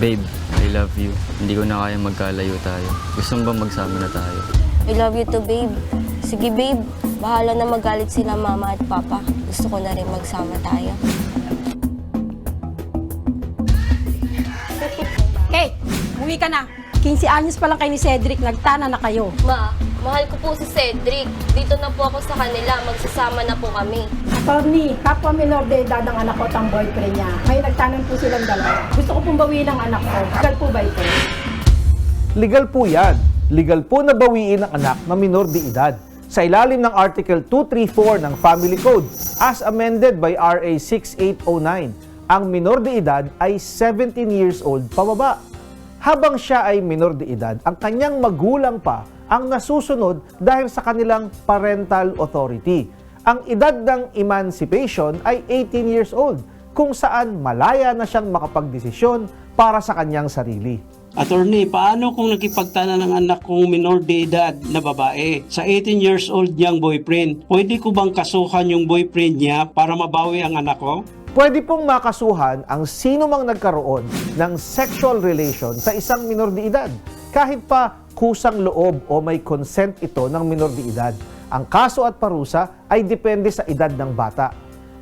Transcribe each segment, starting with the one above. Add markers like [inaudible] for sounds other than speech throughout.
Babe, I love you. Hindi ko na kaya magkalayo tayo. Gusto mo ba magsama na tayo? I love you too, babe. Sige, babe. Bahala na magalit sila mama at papa. Gusto ko na rin magsama tayo. [laughs] Kate, umuwi ka na. 15 anyos pa lang kayo ni Cedric, nagtana na kayo. Ma, mahal ko po si Cedric. Dito na po ako sa kanila. Magsasama na po kami. Attorney, kapwa minor de edad ang anak ko at ang boyfriend niya. May nagtanan po silang dalawa. Gusto ko pong bawiin ang anak ko. Legal po ba ito? Legal po yan. Legal po na bawiin ang anak na minor de edad sa ilalim ng Article 234 ng Family Code as amended by RA 6809. Ang minor de edad ay 17 years old pababa. Habang siya ay minor de edad, ang kanyang magulang pa ang nasusunod dahil sa kanilang parental authority. Ang edad ng emancipation ay 18 years old, kung saan malaya na siyang makapagdesisyon para sa kanyang sarili. Attorney, paano kung nakipagtana ng anak kong minor de edad na babae sa 18 years old niyang boyfriend? Pwede ko bang kasuhan yung boyfriend niya para mabawi ang anak ko? Pwede pong makasuhan ang sino mang nagkaroon ng sexual relation sa isang minor de edad, kahit pa kusang loob o may consent ito ng minor de edad. Ang kaso at parusa ay depende sa edad ng bata.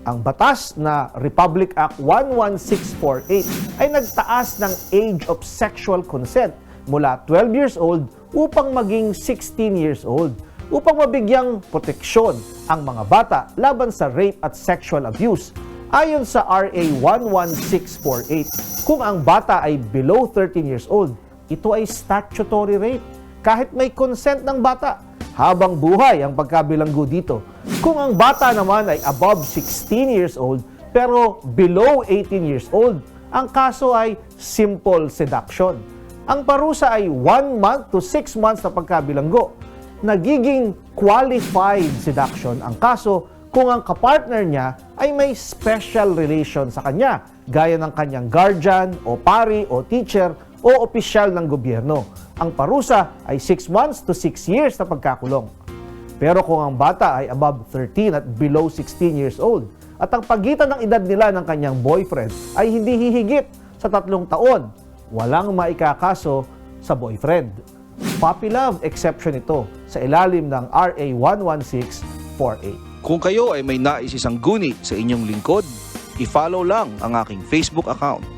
Ang batas na Republic Act 11648 ay nagtaas ng age of sexual consent mula 12 years old upang maging 16 years old upang mabigyang proteksyon ang mga bata laban sa rape at sexual abuse. Ayon sa RA 11648, kung ang bata ay below 13 years old, ito ay statutory rape kahit may consent ng bata. Habang buhay ang pagkabilanggo dito. Kung ang bata naman ay above 16 years old pero below 18 years old, ang kaso ay simple seduction. Ang parusa ay 1 month to 6 months na pagkabilanggo. Nagiging qualified seduction ang kaso kung ang kapartner niya ay may special relation sa kanya, gaya ng kanyang guardian o pari o teacher o opisyal ng gobyerno. Ang parusa ay 6 months to 6 years na pagkakulong. Pero kung ang bata ay above 13 at below 16 years old, at ang pagitan ng edad nila ng kanyang boyfriend ay hindi hihigit sa tatlong taon, walang maikakaso sa boyfriend. Puppy love exception ito sa ilalim ng RA 11648. Kung kayo ay may nais isang guni sa inyong lingkod, i-follow lang ang aking Facebook account.